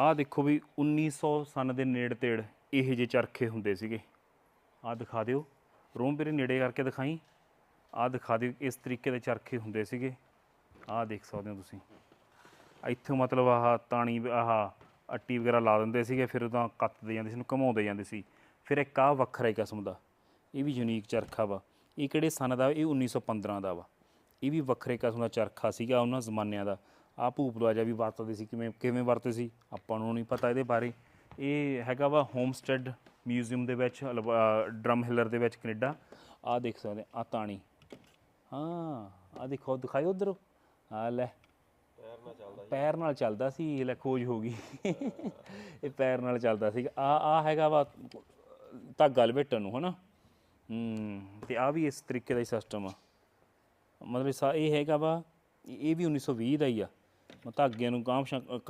ਆਹ ਦੇਖੋ ਵੀ 1900 ਸਨ ਦੇ ਨੇੜੇ ਤੇੜ ਇਹ ਜਿਹੇ ਚਰਖੇ ਹੁੰਦੇ ਸੀਗੇ। ਆਹ ਦਿਖਾ ਦਿਓ। ਰੋਮ ਵੀਰੇ ਨੇੜੇ ਕਰਕੇ ਦਿਖਾਈ। ਆਹ ਦਿਖਾ ਦਿਓ ਇਸ ਤਰੀਕੇ ਦੇ ਚਰਖੇ ਹੁੰਦੇ ਸੀਗੇ। ਆਹ ਦੇਖ ਸਕਦੇ ਹੋ ਤੁਸੀਂ। ਇੱਥੋਂ ਮਤਲਬ ਆਹ ਤਾਣੀ ਆਹ ਅੱਟੀ ਵਗੈਰਾ ਲਾ ਦਿੰਦੇ ਸੀਗੇ, ਫਿਰ ਉਹਦਾ ਕੱਤਦੇ ਜਾਂਦੇ ਸੀ, ਉਹਨੂੰ ਘਮਾਉਂਦੇ ਜਾਂਦੇ ਸੀ। ਫਿਰ ਇੱਕ ਆਹ ਵੱਖਰਾ ਹੀ ਕਿਸਮ ਦਾ। ਇਹ ਵੀ ਯੂਨੀਕ ਚਰਖਾ ਵਾ। ਇਹ ਕਿਹੜੇ ਸਨ ਦਾ ਇਹ 1915 ਦਾ ਵਾ। ਇਹ ਵੀ ਵੱਖਰੇ ਕਿਸਮ ਦਾ ਚਰਖਾ ਸੀਗਾ ਉਹਨਾਂ ਜ਼ਮਾਨਿਆਂ ਦਾ। ਆਹ ਭੂਪ ਦਵਾਜਾ ਵੀ ਵਰਤਦੇ ਸੀ, ਕਿਵੇਂ ਕਿਵੇਂ ਵਰਤੇ ਸੀ, ਆਪਾਂ ਨੂੰ ਨਹੀਂ ਪਤਾ ਇਹਦੇ ਬਾਰੇ। ਇਹ ਹੈਗਾ ਵਾ ਹੋਮਸਟੈਡ ਮਿਊਜ਼ੀਅਮ ਦੇ ਵਿੱਚ ਡਰਮ ਹਿਲਰ ਦੇ ਵਿੱਚ ਕੈਨੇਡਾ। ਆਹ ਦੇਖ ਸਕਦੇ ਆ ਤਾਣੀ। ਹਾਂ ਆ ਦੇਖੋ, ਦਿਖਾਇਓ ਉਧਰ। ਆ ਲੈ। ਪੈਰ ਨਾਲ ਚੱਲਦਾ ਸੀ, ਇਹ ਲੈ ਖੋਜ ਹੋ ਗਈ। ਇਹ ਪੈਰ ਨਾਲ ਚੱਲਦਾ ਸੀ। ਆ ਆ ਹੈਗਾ ਵਾ, ਧਾਗਾ ਲਪੇਟਣ ਨੂੰ, ਹਨਾ? ਹੂੰ, ਤੇ ਆ ਵੀ ਇਸ ਤਰੀਕੇ ਦਾ ਹੀ ਸਿਸਟਮ ਆ। ਮਤਲਬ ਇਹ ਹੈਗਾ ਵਾ, ਇਹ ਵੀ 1920 ਦਾ ਹੀ ਆ। ਧਾਗਿਆਂ ਨੂੰ ਗਾਂਹ ਕੱਟ